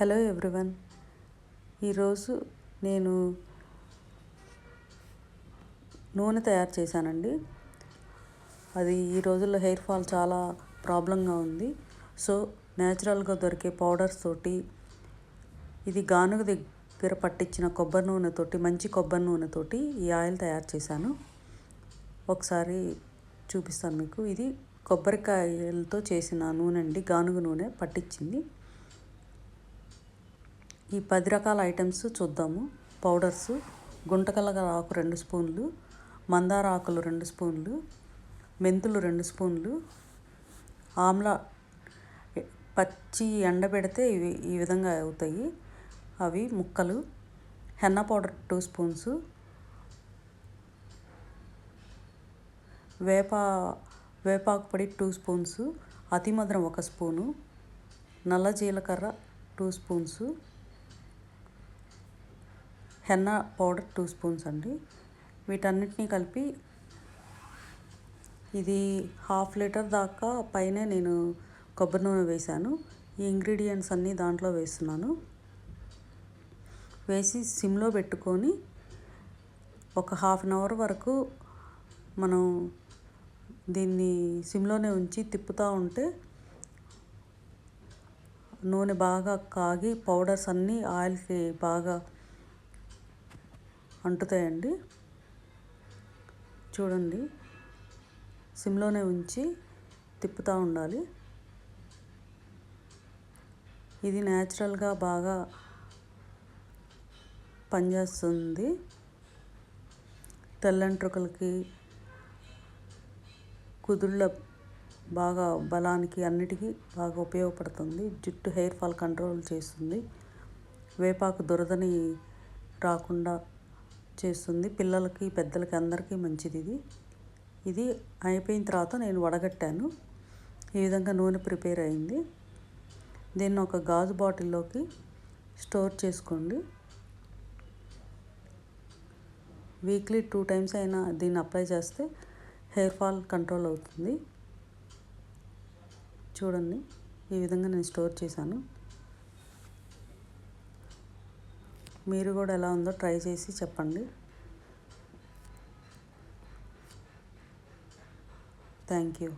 Hello everyone. ఈరోజు నేను నూనె తయారు చేశానండి. అది ఈ రోజుల్లో హెయిర్ ఫాల్ చాలా ప్రాబ్లంగా ఉంది. సో న్యాచురల్గా దొరికే పౌడర్స్ తోటి ఇది గానుగ దగ్గర పట్టించిన కొబ్బరి నూనెతోటి మంచి కొబ్బరి నూనెతోటి ఈ ఆయిల్ తయారు చేశాను. ఒకసారి చూపిస్తాను మీకు. ఇది కొబ్బరికాయలతో చేసిన నూనె అండి గానుగ నూనె పట్టించింది. ఈ పది రకాల ఐటమ్స్ చూద్దాము. పౌడర్స్ గుంటకలగ ఆకు రెండు స్పూన్లు మందార ఆకులు రెండు స్పూన్లు మెంతులు రెండు స్పూన్లు ఆమ్లా పచ్చి ఎండబెడితే ఇవి ఈ విధంగా అవుతాయి. అవి ముక్కలు హెన్న పౌడర్ టూ స్పూన్స్ వేప వేపాకు పొడి టూ స్పూన్స్ అతిమధురం ఒక స్పూను నల్ల జీలకర్ర two spoons henna powder two spoons అండి. వీటన్నిటినీ కలిపి ఇది హాఫ్ లీటర్ దాకా పైనే నేను కొబ్బరి నూనె వేశాను. ఈ ఇంగ్రీడియంట్స్ అన్నీ దాంట్లో వేస్తున్నాను. వేసి సిమ్లో పెట్టుకొని ఒక హాఫ్ అన్ అవర్ వరకు మనం దీన్ని సిమ్లోనే ఉంచి తిప్పుతూ ఉంటే నూనె బాగా కాగి పౌడర్స్ అన్నీ ఆయిల్కి బాగా అంటుతాయండి. చూడండి. సిమ్లోనే ఉంచి తిప్పుతూ ఉండాలి. ఇది న్యాచురల్గా బాగా పనిచేస్తుంది. తెల్లంట్రుకలకి కుదుళ్ళ బాగా బలానికి అన్నిటికీ బాగా ఉపయోగపడుతుంది. జుట్టు హెయిర్ ఫాల్ కంట్రోల్ చేస్తుంది. వేపాకు దురదని రాకుండా చేస్తుంది. పిల్లలకి పెద్దలకి అందరికీ మంచిది ఇది. ఇది అయిపోయిన తర్వాత నేను వడగట్టాను. ఈ విధంగా నూనె ప్రిపేర్ అయింది. దీన్ని ఒక గాజు బాటిల్లోకి స్టోర్ చేసుకోండి. వీక్లీ టూ టైమ్స్ అయినా దీన్ని అప్లై చేస్తే హెయిర్ ఫాల్ కంట్రోల్ అవుతుంది. చూడండి. ఈ విధంగా నేను స్టోర్ చేశాను. మీరు కూడా ఎలా ఉందో ట్రై చేసి చెప్పండి. Thank you